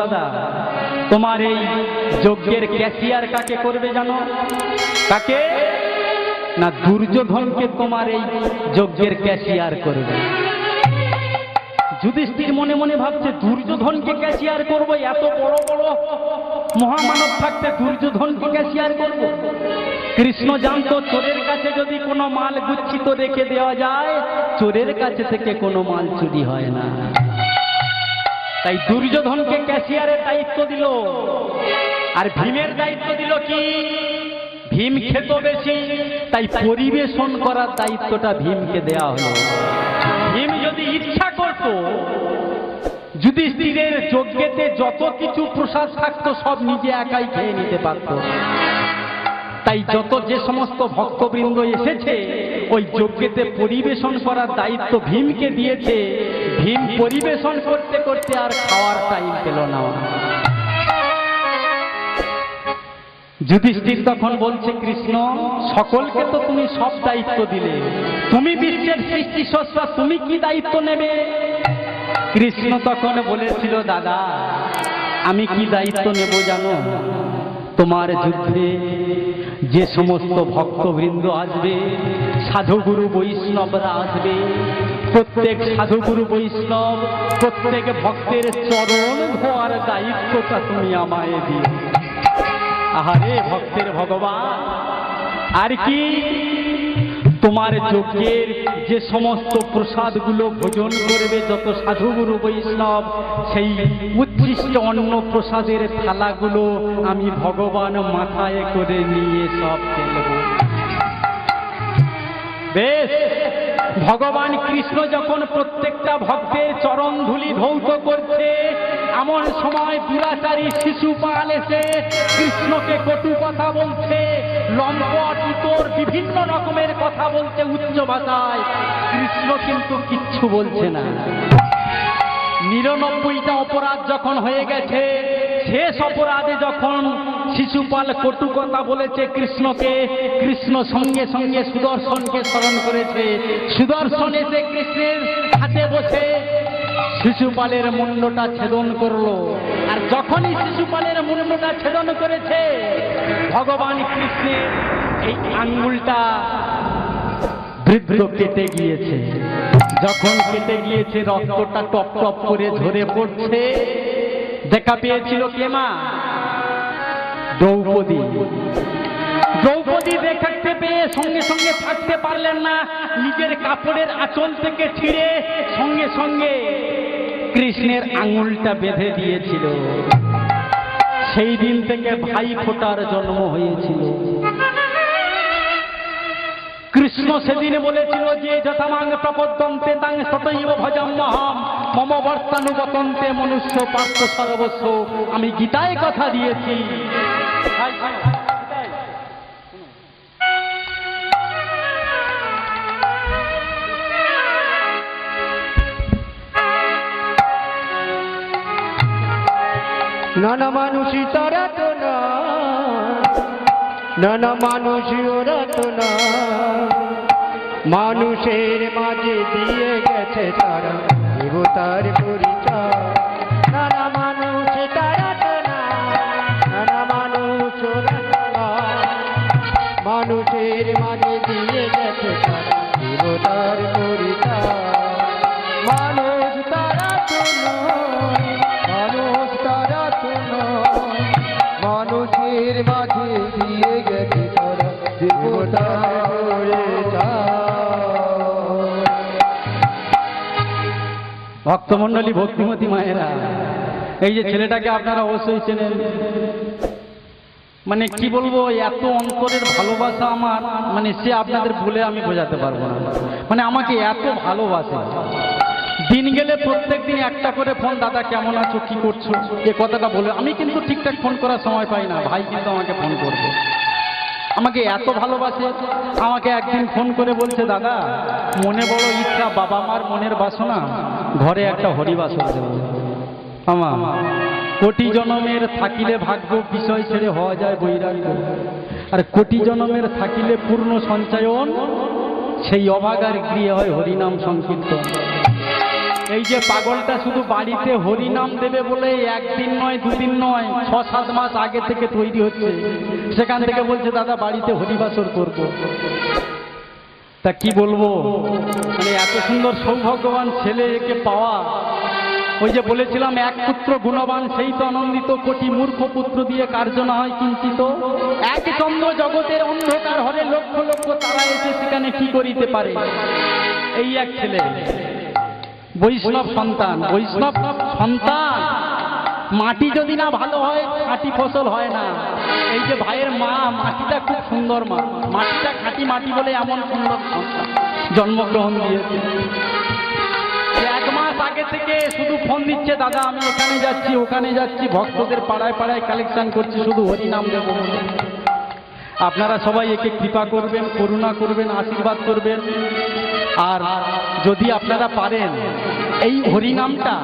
দাদা, তোমার এই যজ্ঞের ক্যাশিয়ার কাকে করবে জানো? কাকে? না দুর্যোধনকে তোমার এই যজ্ঞের ক্যাশিয়ার করবে? যুধিষ্ঠির মনে মনে ভাবছে, দুর্যোধনকে ক্যাশিয়ার করব, এত বড় বড় মহামানব থাকতে দুর্যোধনকে ক্যাশিয়ার করব? কৃষ্ণ জানতো, চোরের কাছে যদি কোনো মাল গুচ্ছিত রেখে দেওয়া যায়, চোরের কাছে থেকে কোনো মাল চুরি হয় না। তাই দুর্যোধনকে ক্যাশিয়ারের দায়িত্ব দিল। আর ভীমের দায়িত্ব দিল কি? ভীম খেত বেশি, তাই পরিবেশন করার দায়িত্বটা ভীমকে দেয়া হলো। ভীম যদি ইচ্ছা করত, যুধিষ্ঠিরের যজ্ঞেতে যত কিছু প্রসাদ থাকতো, সব নিজে একাই খেয়ে নিতে পারত। তাই যত যে সমস্ত ভক্তবৃন্দ এসেছে, ওই যজ্ঞেতে পরিবেশন করার দায়িত্ব ভীমকে দিয়েছে। ভীম পরিবেশন করতে করতে আর খাওয়ার টাইম পেল না। যুধিষ্ঠির তখন বলছে, কৃষ্ণ, সকলকে তো তুমি সব দায়িত্ব দিলে। তুমি বিশ্বের সৃষ্টি সস্তা তুমি কি দায়িত্ব নেবে? কৃষ্ণ তখন বলেছিল, দাদা, আমি কি দায়িত্ব নেব জানো? তোমার যুদ্ধে যে সমস্ত ভক্তবৃন্দ আসবে, সাধুগুরু বৈষ্ণবরা আসবে, প্রত্যেক সাধুগুরু বৈষ্ণব, প্রত্যেক ভক্তের চরণ ধোয়ার দায়িত্বটা তুমি আমায় দিও। আহারে ভক্তের ভগবান, আর কি? তোমার যজ্ঞের যে সমস্ত প্রসাদগুলো ভোজন করবে যত সাধুগুরু বৈষ্ণব, সেই উচ্ছিষ্ট অন্ন প্রসাদের থালাগুলো আমি ভগবান মাথায় করে নিয়ে সব ফেলব বেশ, ভগবান কৃষ্ণ যখন প্রত্যেকটা ভক্তের চরণ ধুলি ধৌত করছে, এমন সময় দুরাচারী শিশুপাল এসে কৃষ্ণকে কটু কথা বলছে লম্পট ইতর বিভিন্ন রকমের কথা বলছে উচ্চ ভাষায়। কৃষ্ণ কিন্তু কিচ্ছু বলছে না। নিরানব্বইটা অপরাধ যখন হয়ে গেছে, শেষ অপরাধে যখন শিশুপাল কটু কথা বলেছে কৃষ্ণকে, কৃষ্ণ সঙ্গে সঙ্গে সুদর্শনকে স্মরণ করেছে। সুদর্শন এসে কৃষ্ণের হাতে বসে শিশুপালের মুন্ডটা ছেদন করল। আর যখনই শিশুপালের মুন্ডটা ছেদন করেছে, ভগবান কৃষ্ণের এই আঙ্গুলটা বৃদ্ধ কেটে গিয়েছে। যখন কেটে গিয়েছে, রক্তটা টপ টপ করে ঝরে পড়ছে। দেখা পেয়েছিল কে মা? দ্রৌপদী। দ্রৌপদী দেখতে পেয়ে সঙ্গে সঙ্গে থাকতে পারলেন না। নিজের কাপড়ের আঁচল থেকে ছিঁড়ে সঙ্গে সঙ্গে কৃষ্ণের আঙুলটা বেঁধে দিয়েছিল। সেই দিন থেকে ভাই ফোটার জন্ম হয়েছিল। কৃষ্ণ সেদিন বলেছিল যে যথামাং প্রপদ্যন্তে তাং সতৈব ভজম মহাম, মম বর্তানুবতন্তে মনুষ্য পার্থ সর্বস্ব আমি গীতায় কথা দিয়েছি। নানা মানুষই তারা তো না নানা মানুষ রতনা। মানুষের মাঝে দিয়ে গেছে তারা দেবতার পরিচয়। নানা মানুষ নানা মানুষ মানুষের মাঝে দিয়ে গেছে ভক্তমণ্ডলী ভক্তিমতী মায়েরা, এই যে ছেলেটাকে আপনারা অবশ্যই চেনেন। মানে কি বলব, এত অন্তরের ভালোবাসা আমার মানে সে আপনাদের বলে আমি বোঝাতে পারব না। মানে আমাকে এত ভালোবাসে। দিন গেলে প্রত্যেক দিন একটা করে ফোন, দাদা, কেমন আছো? কি করছ? এ কথাটা বলে, আমি কিন্তু ঠিকঠাক ফোন করার সময় পাই না, ভাই কিন্তু আমাকে ফোন করবে। আমাকে এত ভালোবাসে, আমাকে একদিন ফোন করে বলছে, দাদা, মনে বড় ইচ্ছা বাবা মার মনের বাসনা ঘরে একটা আমা, কোটি জনমের থাকিলে ভাগ্য বিষয় ছেড়ে হওয়া যায় বৈরাগ্য। আর কোটি জনমের থাকিলে পূর্ণ সঞ্চয়ন, সেই অভাগার গৃহে হয় হরিনাম সংকীর্তন। এই যে পাগলটা শুধু বাড়িতে হরি নাম দেবে বলে একদিন নয়, দুদিন নয় ছ সাত মাস আগে থেকে তৈরি হচ্ছে, সেখান থেকে বলছে, দাদা, বাড়িতে হরিবাসর করব। তা কি বলব? মানে এত সুন্দর সৌভাগ্যবান ছেলে একে পাওয়া। ওই যে বলেছিলাম, এক পুত্র গুণবান, সেই তো আনন্দিত, কোটি মূর্খ পুত্র দিয়ে কার্য না হয় চিন্তিত এক চন্দ্র জগতের অন্ধকার হলে লক্ষ লক্ষ তারা এসে সেখানে কি করিতে পারে? এই এক ছেলে। বৈষ্ণব সন্তান বৈষ্ণব সন্তান। মাটি যদি না ভালো হয় খাঁটি ফসল হয় না। এই যে ভাইয়ের মা, মাটিটা খুব সুন্দর মা। মাটিটা খাঁটি মাটি বলে এমন সুন্দর জন্মগ্রহণ দিয়েছে। এক মাস আগে থেকে শুধু ফোন দিচ্ছে, দাদা, আমি এখানে যাচ্ছি, ওখানে যাচ্ছি। ভক্তদের পাড়ায় পাড়ায় কালেকশন করছি, শুধু হরি নাম দেবো। আপনারা সবাই একে কৃপা করবেন, করুণা করবেন, আশীর্বাদ করবেন। আর যদি আপনারা পারেন, এই হরিনামটা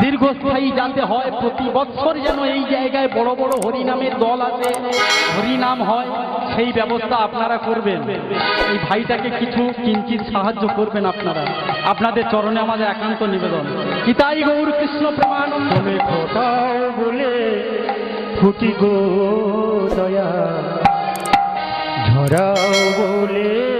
দীর্ঘস্থায়ী যাতে হয়, প্রতি বৎসর যেন এই জায়গায় বড় বড় হরিনামের দল আছে হরিনাম হয়, সেই ব্যবস্থা আপনারা করবেন। এই ভাইটাকে কিছু কিঞ্চিত সাহায্য করবেন আপনারা। আপনাদের চরণে আমাদের একান্ত নিবেদন। কিতাই গৌর, কৃষ্ণ ফোটাও বলে ফুটি গো দয়া। বলে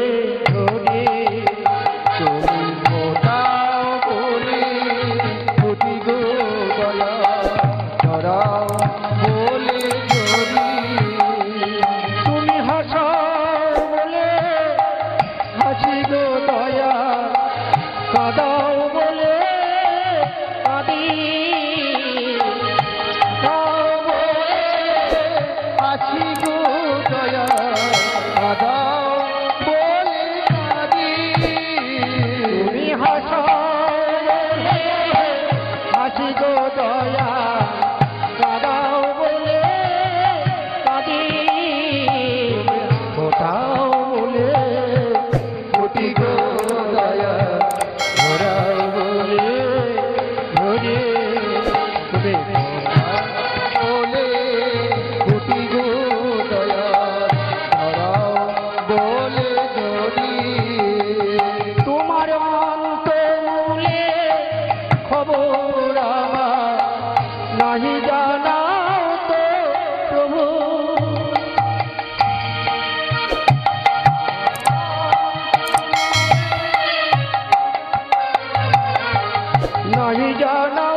जाना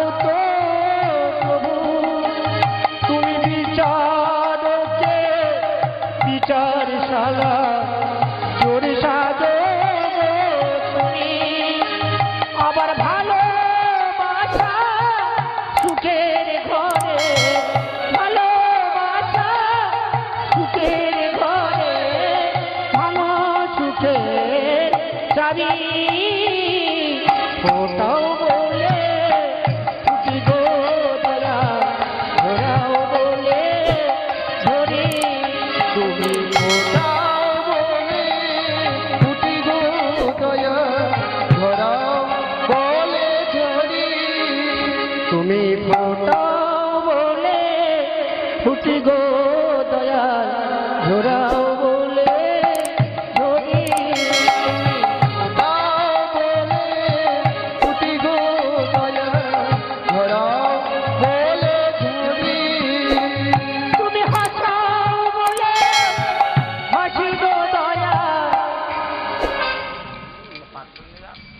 ফুটি গো দয়া ধরাও বলে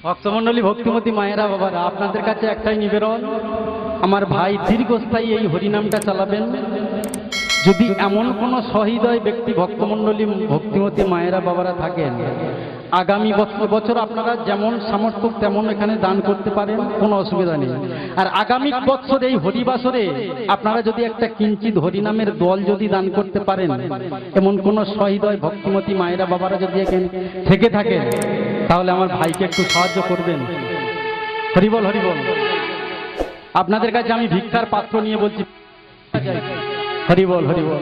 ভক্তমণ্ডলী, ভক্তিমতী মায়েরা, বাবারা, আপনাদের কাছে একটাই নিবেদন। আমার ভাই দীর্ঘস্থায়ী এই হরিনামটা চালাবেন। যদি এমন কোনো সহৃদয় ব্যক্তি, ভক্তমণ্ডলী, ভক্তিমতী মায়েরা, বাবারা থাকেন, আগামী বছর আপনারা যেমন সামর্থ্য তেমন এখানে দান করতে পারেন, কোনো অসুবিধা নেই। আর আগামী বছর এই হরিবাসরে আপনারা যদি একটা কিঞ্চিত হরিনামের দল যদি দান করতে পারেন, এমন কোনো সহৃদয়, ভক্তিমতী মায়েরা, বাবারা যদি এখানে থেকে থাকেন, তাহলে আমার ভাইকে একটু সাহায্য করবেন। হরিবল হরিবল আপনাদের কাছে আমি ভিক্ষার পাত্র নিয়ে বলছি হরিবল হরিবল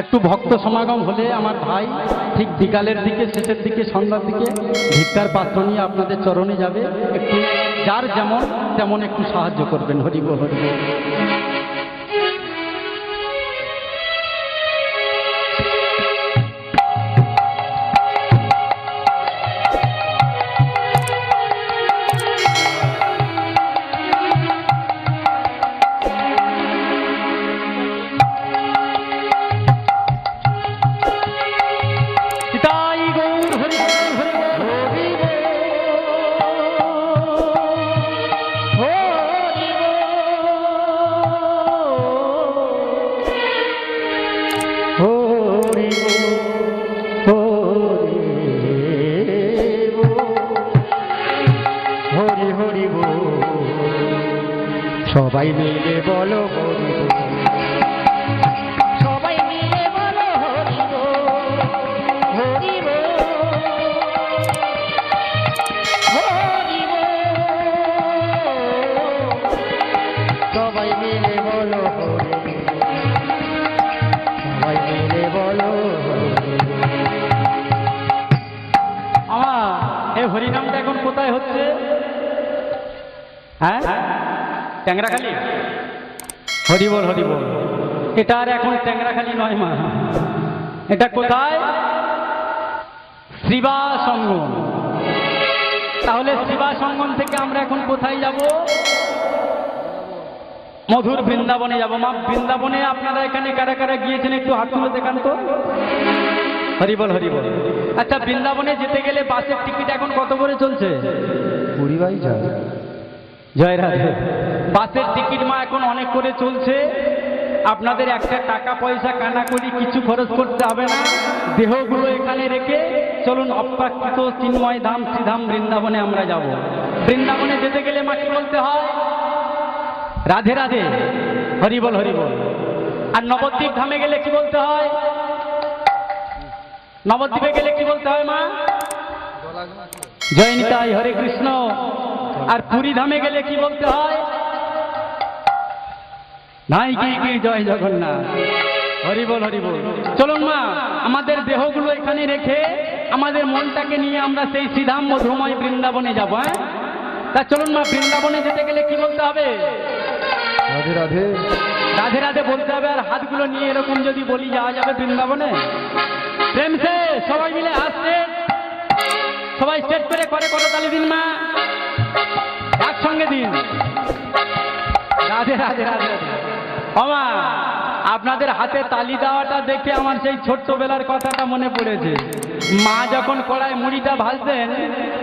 একটু ভক্ত সমাগম হলে আমার ভাই ঠিক বিকালের দিকে, শেষের দিকে, সন্ধ্যার দিকে ভিক্ষার পাত্র নিয়ে আপনাদের চরণে যাবে। একটু যার যেমন, তেমন একটু সাহায্য করবেন। হরিব হরিবল ট্যাংরাখালি হরি বল হরি বল। এটা আর এখন ট্যাংরাখালি নয় মা। এটা কোথায়? শ্রীবা সঙ্গম তাহলে শিবা সঙ্গম থেকে আমরা এখন কোথায় যাব? মধুর বৃন্দাবনে যাব। মা বৃন্দাবনে আপনারা এখানে কারা কারা গিয়েছেন একটু হাত তুলে দেখান তো। হরিবল হরিবল আচ্ছা বৃন্দাবনে যেতে গেলে বাসের টিকিট এখন কত করে চলছে? কুড়ি বাই যায়। জয় রাধে। বাসের টিকিট মা এখন অনেক করে চলছে। আপনাদের একটা টাকা পয়সা কানাকড়ি কিছু খরচ করতে হবে না। দেহগুলো এখানে রেখে চলুন অপ্রাকৃত চিন্ময় ধাম শ্রীধাম বৃন্দাবনে আমরা যাব। বৃন্দাবনে যেতে গেলে মা কি বলতে হয়, রাধে রাধে হরিবল হরিবল আর নবদ্বীপ ধামে গেলে কি বলতে হয়? নবদ্বীপে গেলে কি বলতে হয় মা? জয় নিতাই, হরে কৃষ্ণ। আর পুরী ধামে গেলে কি বলতে হয়? নাই কি কি জয় জগন্নাথ? হরি বল হরি বল। চলুন মা আমাদের দেহগুলো এখানে রেখে আমাদের মনটাকে নিয়ে আমরা সেই শ্রীধাম মধুময় বৃন্দাবনে যাব হ্যাঁ? তা চলুন মা বৃন্দাবনে যেতে গেলে কি বলতে হবে? রাধে রাধে। রাধে রাধে বলতে হবে আর হাতগুলো নিয়ে এরকম যদি বলি যাওয়া যাবে বৃন্দাবনে? প্রেম সে সবাই মিলে আসছে সবাই স্টেট করে করে করতালি দিন মা। একসঙ্গে দিন। রাধে রাধে রাধে রাধে। মামা আপনাদের হাতে তালি দেওয়াটা দেখে আমার সেই ছোট্টবেলার কথাটা মনে পড়েছে। মা যখন কড়ায় মুড়িটা ভাজতেন,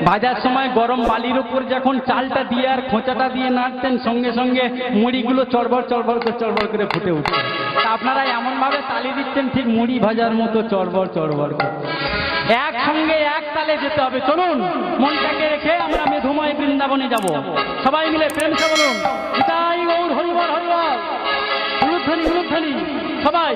ভাজার সময় গরম বালির উপর যখন চালটা দিয়ে আর খোঁচাটা দিয়ে নাড়তেন, সঙ্গে সঙ্গে মুড়িগুলো চড়বড় চড়বড় করে চড়বড় করে ফুটে উঠছে তা আপনারা এমনভাবে তালি দিচ্ছেন ঠিক মুড়ি ভাজার মতো চড়বড় চড়বড় করে। একসঙ্গে এক তালে যেতে হবে। চলুন, মনটাকে রেখে আমরা মেধুময় বৃন্দাবনে যাব। সবাই মিলে প্রেম বলুন পিতাই গৌর উলুধ্বনি উলুধ্বনি সবাই।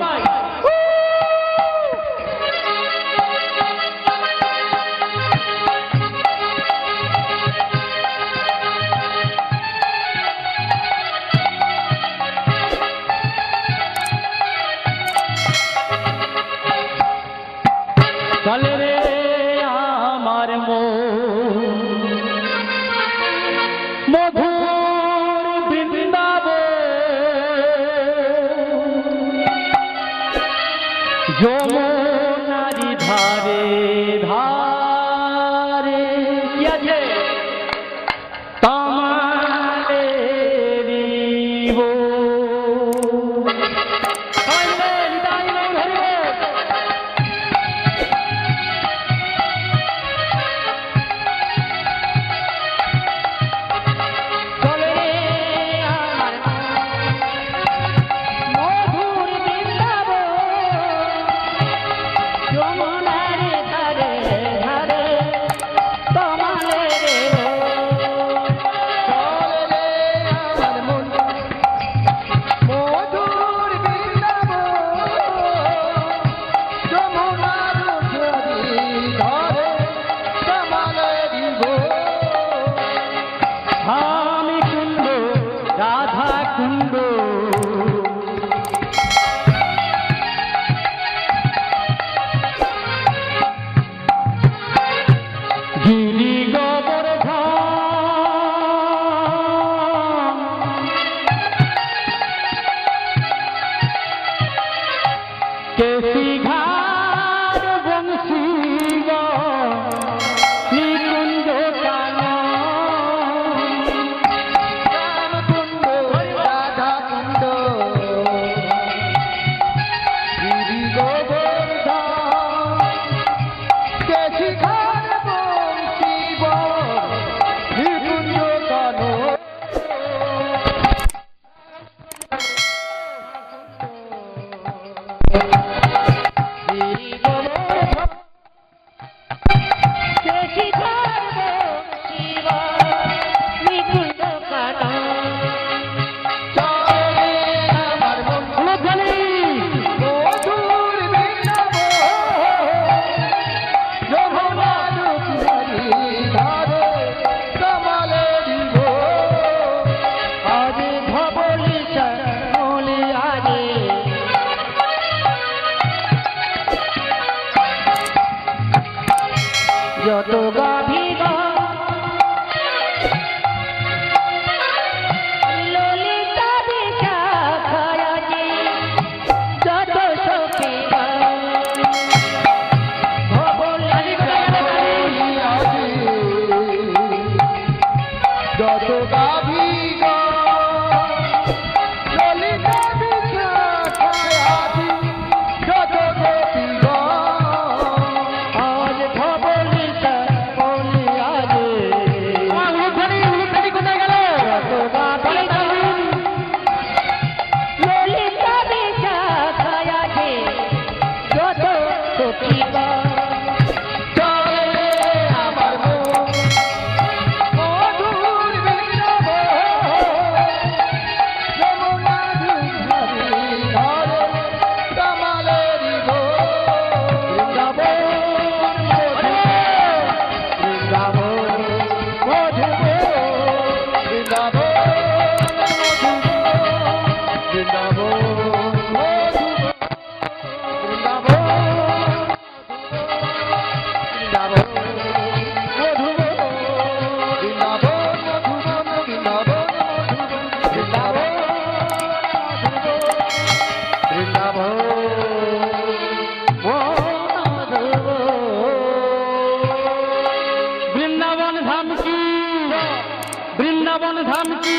বৃন্দাবন ধাম কি?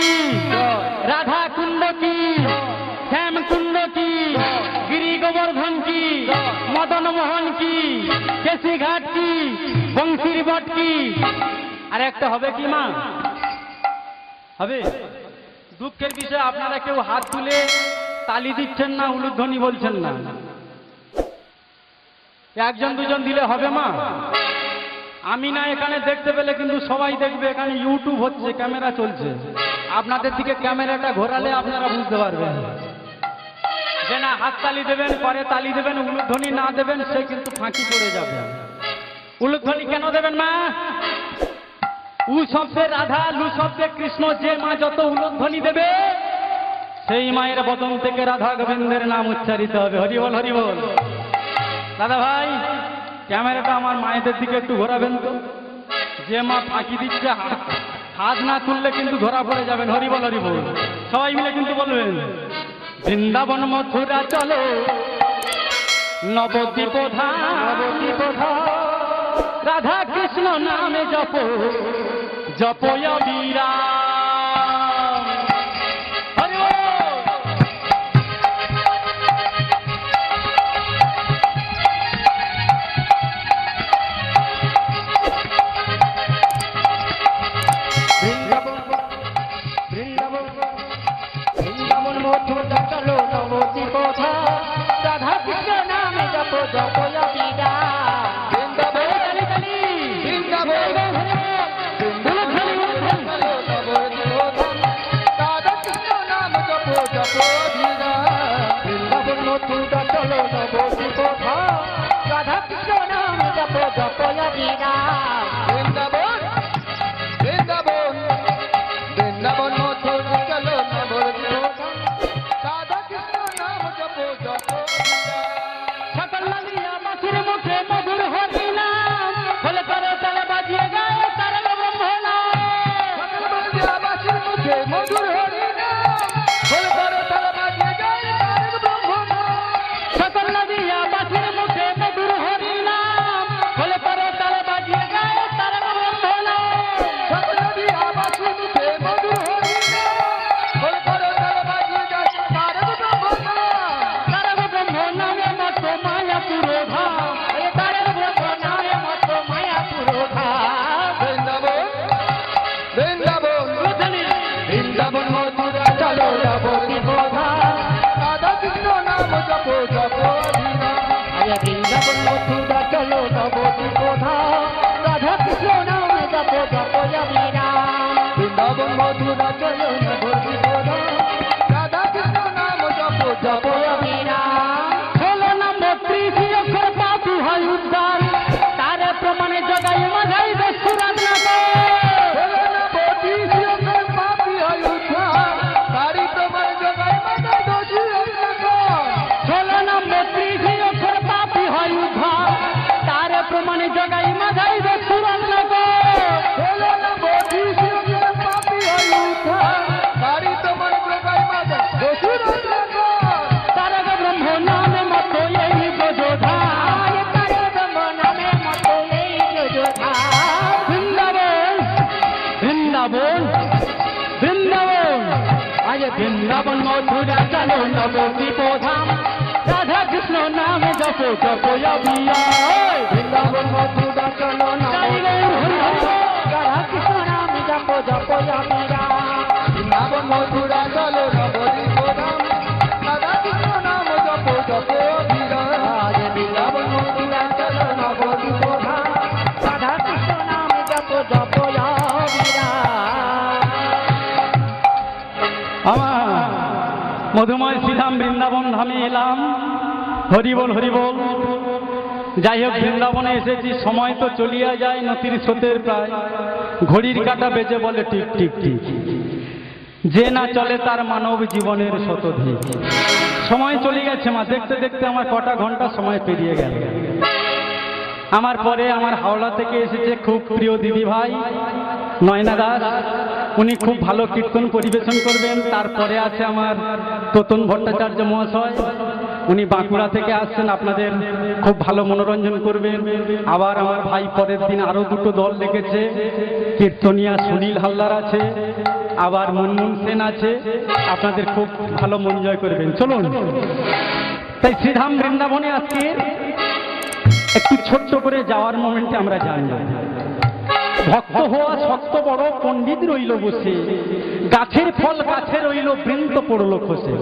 রাধা কুণ্ড কি? শ্যাম কুণ্ড কি? গিরি গোবর্ধন কি? মদন মোহন কি? কেসি ঘাট কি? বংশীর বট কি? আর একটা হবে কি, মা? হবে? দুঃখের বিষয়ে, আপনারা কেউ হাত তুলে তালি দিচ্ছেন না, উলুধ্বনি বলছেন না? একজন দুজন দিলে হবে, মা? আমি না এখানে দেখতে পেলে কিন্তু সবাই দেখবে, এখানে ইউটিউব হচ্ছে, ক্যামেরা চলছে। আপনাদের দিকে ক্যামেরাটা ঘোরালে আপনারা বুঝতে পারবেন। যে না, হাত তালি দেবেন, পরে তালি দেবেন, উলুধ্বনি না দেবেন, সে কিন্তু ফাঁকি পড়ে যাবে। উলুধ্বনি কেন দেবেন মা? উ শব্দে রাধা, লু শব্দে কৃষ্ণ, যে মা যত উলুধ্বনি দেবে, সেই মায়ের বদন থেকে রাধা গোবিন্দের নাম উচ্চারিত হবে। হরিবল হরিবল দাদা ভাই ক্যামেরাটা আমার মায়েদের দিকে একটু ঘোরাবেন তো। যে মা ফাঁকি দিচ্ছে হাত না তুললে কিন্তু ধরা পড়ে যাবেন হরিবল হরিবল সবাই মিলে কিন্তু বলবেন, বৃন্দাবন মথুরা চলো নবদ্বীপ নবদ্বীপ রাধা কৃষ্ণ নামে জপ জপয় বিরাম বৃন্দাবন মধুর চলো নবতী কোথা। রাধা কৃষ্ণ নামে জপ জপ মধুর চলো নবতী কোথা। রাধা কৃষ্ণ নামে জপ জপ বিরা মথুরা নব বিপধাম। ধাম রাধা কৃষ্ণ নাম জপ জপ অভিয়া বৃন্দাবন মথুরা চলো রাধা কৃষ্ণ নাম জপ জপ অভিয়া বৃন্দাবন মথুরা চলো মধুময় শ্রীধাম বৃন্দাবন ধামে এলাম। হরিবল হরিবল। যাই হোক, বৃন্দাবনে এসেছি, সময় তো চলিয়া যায় নতির স্রোতের প্রায়। ঘড়ির কাটা বেজে বলে টিক টিক টিক। যে না চলে তার মানব জীবনের শতধিক সময় চলে গেছে মা, দেখতে দেখতে আমার কটা ঘণ্টা সময় পেরিয়ে গেল। আমার পরে আমার হাওড়া থেকে এসেছে খুব প্রিয় দিদি ভাই, নয়না দাস। উনি খুব ভালো কীর্তন পরিবেশন করবেন। তারপরে আছে আমার তোতন ভট্টাচার্য মহাশয়। উনি বাঁকুড়া থেকে আসছেন, আপনাদের খুব ভালো মনোরঞ্জন করবেন। আবার আমার ভাই পরের দিন আরও দুটো দল ডেকেছে। কীর্তনিয়া সুনীল হালদার আছে, আবার মুনমুন সেন আছে। আপনাদের খুব ভালো মন জয় করবেন। চলুন। তাই শ্রীধাম বৃন্দাবনে আজকে একটু ছোট্ট করে যাওয়ার মোমেন্টে আমরা জানব। ভক্ত হওয়া শক্ত বড় পণ্ডিত রইল বসে। গাছের ফল গাছে রইল, বৃন্ত পড়ল খসে।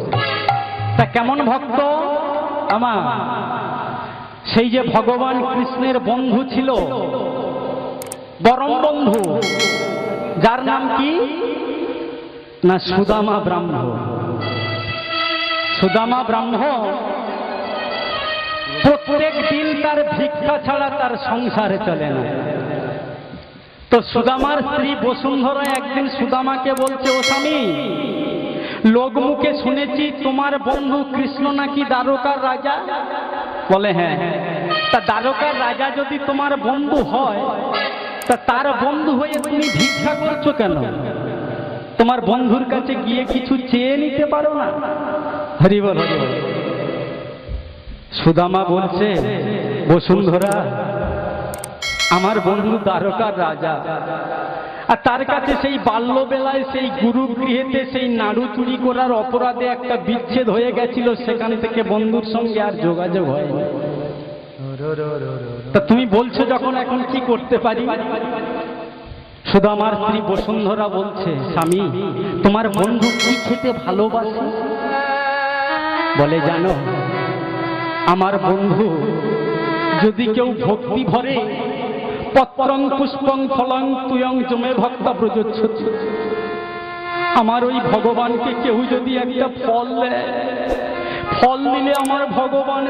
তা কেমন ভক্ত? আমার সেই যে ভগবান কৃষ্ণের বন্ধু ছিল পরম বন্ধু, যার নাম কি? না, সুদামা ব্রাহ্ম। সুদামা ব্রাহ্ম প্রত্যেক দিন তার ভিক্ষা ছাড়া তার সংসারে চলে না। তো সুদামার স্ত্রী বসুন্ধরা একদিন সুদামাকে বলছে, ও স্বামী, লোক মুখে শুনেছি তোমার বন্ধু কৃষ্ণ নাকি দ্বারকার রাজা? বলে হ্যাঁ তা দ্বারকার রাজা যদি তোমার বন্ধু হয়, তা তার বন্ধু হয়ে তুমি ভিক্ষা করছ কেন? তোমার বন্ধুর কাছে গিয়ে কিছু চেয়ে নিতে পারো না? হরিবল হরিবল সুদামা বলছে, বসুন্ধরা আমার বন্ধু দ্বারকার রাজা। আর তার কাছে সেই বাল্যবেলায় সেই গুরু গৃহেতে সেই নাড়ু চুরি করার অপরাধে একটা বিচ্ছেদ হয়ে গেছিল, সেখান থেকে বন্ধুর সঙ্গে আর যোগাযোগ হয়নি। তা তুমি বলছো যখন এখন কি করতে পারি? শুধু আমার স্ত্রী বসুন্ধরা বলছে, স্বামী, তোমার বন্ধু কি খেতে ভালোবাসে? বলে, জানো, আমার বন্ধু যদি কেউ ভক্তি ভরে পত্রং পুষ্পং ফলং তুয়ং জমে ভক্তা প্রযোজ্য আমার ওই ভগবানকে কেউ যদি একটা ফল দেয়, ফল দিলে আমার ভগবান